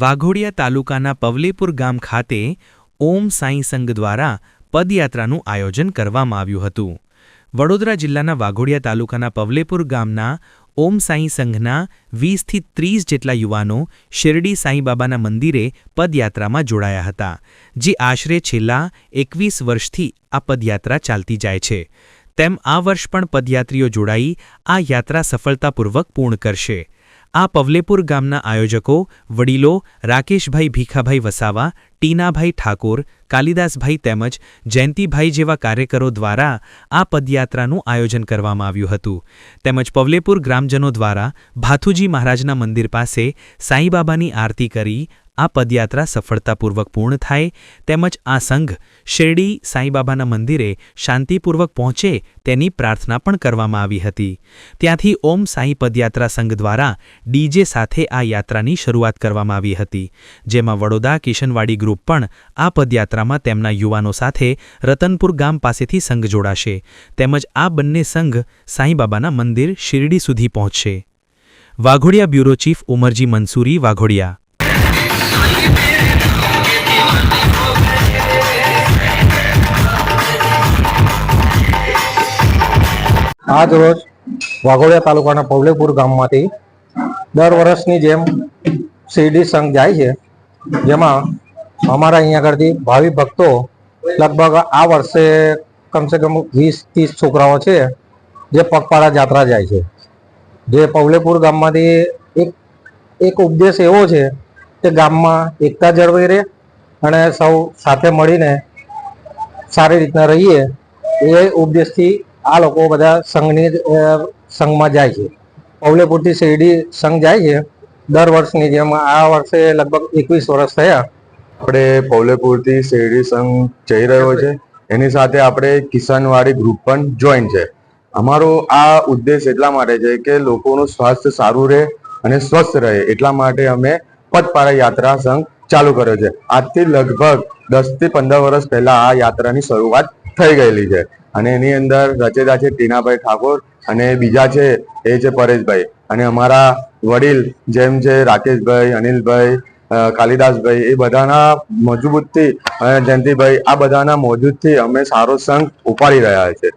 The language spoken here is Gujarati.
વાઘોડિયા તાલુકાના પવલેપુર ગામ ખાતે ઓમ સાંઈ સંઘ દ્વારા પદયાત્રાનું આયોજન કરવામાં આવ્યું હતું. વડોદરા જિલ્લાના વાઘોડિયા તાલુકાના પવલેપુર ગામના ઓમ સાંઈ સંઘના વીસથી ત્રીસ જેટલા યુવાનો શિરડી સાંઈબાબાના મંદિરે પદયાત્રામાં જોડાયા હતા, જે આશરે છેલ્લા એકવીસ વર્ષથી આ પદયાત્રા ચાલતી જાય છે. તેમ આ વર્ષ પણ પદયાત્રીઓ જોડાઈ આ યાત્રા સફળતાપૂર્વક પૂર્ણ કરશે. આ પવલેપુર ગામના આયોજકો વડીલો રાકેશભાઈ ભીખાભાઈ વસાવા, ટીનાભાઈ ઠાકોર, કાલિદાસભાઈ તેમજ જયંતિભાઈ જેવા કાર્યકરો દ્વારા આ પદયાત્રાનું આયોજન કરવામાં આવ્યું હતું. તેમજ પવલેપુર ગ્રામજનો દ્વારા ભાથુજી મહારાજના મંદિર પાસે સાંઈબાબાની આરતી કરી આ પદયાત્રા સફળતાપૂર્વક પૂર્ણ થાય તેમજ આ સંઘ શિરડી સાંઈબાબાના મંદિરે શાંતિપૂર્વક પહોંચે તેની પ્રાર્થના પણ કરવામાં આવી હતી. ત્યાંથી ઓમ સાંઈ પદયાત્રા સંઘ દ્વારા ડીજે સાથે આ યાત્રાની શરૂઆત કરવામાં આવી હતી. જેમાં વડોદરા કિશનવાડી ગ્રુપ પણ આ પદયાત્રામાં તેમના યુવાનો સાથે રતનપુર ગામ પાસેથી સંઘ જોડાશે. તેમજ આ બંને સંઘ સાંઈબાબાના મંદિર શિરડી સુધી પહોંચશે. Waghodia bureau chief Umarji Mansuri, Waghodia. આજ રોજ વાઘોડિયા તાલુકાના પવલેપુર ગામમાંથી દર વર્ષની જેમ શિરડી સંઘ જાય છે, જેમાં અમારા અહીંયા આગળથી ભાવિ ભક્તો લગભગ આ વર્ષે કમસે કમ વીસ, ત્રીસ છોકરાઓ છે, જે પગપાળા જાત્રા જાય છે. જે પવલેપુર ગામમાંથી એક એક ઉપદેશ એવો છે કે ગામમાં એકતા જળવાઈ રહે અને સૌ સાથે મળીને સારી રીતના રહીએ, એ ઉપદેશથી આ લોકો બધા સંઘની સંઘમાં જાય છે. પવલેપુરથી શેરડી સંઘ જાય છે. દર વર્ષની જેમ આ વર્ષે લગભગ એકવીસ વર્ષ થયા. આપણે પૌલેપુરથી શેરડી સંઘ જઈ રહ્યો છે. એની સાથે આપણે કિસાનવાડી ગ્રુપ પણ જોઈન છે. અમારો આ ઉદ્દેશ એટલા માટે છે કે લોકોનું સ્વાસ્થ્ય સારું રહે અને સ્વસ્થ રહે એટલા માટે અમે પદપારા યાત્રા સંઘ ચાલુ કર્યો છે. આજથી લગભગ દસથી પંદર વર્ષ પહેલા આ યાત્રાની શરૂઆત થઈ ગયેલી છે. અને એની અંદર રચેતા છે ટીનાભાઈ ઠાકોર અને બીજા છે એ છે પરેશભાઈ. અને અમારા વડીલ જેમ છે રાકેશભાઈ, અનિલભાઈ કાલિદાસભાઈ, એ બધાના મજબૂતથી અને જયંતિભાઈ, આ બધાના મોજૂદથી અમે સારો સંઘ ઉપાડી રહ્યા છે.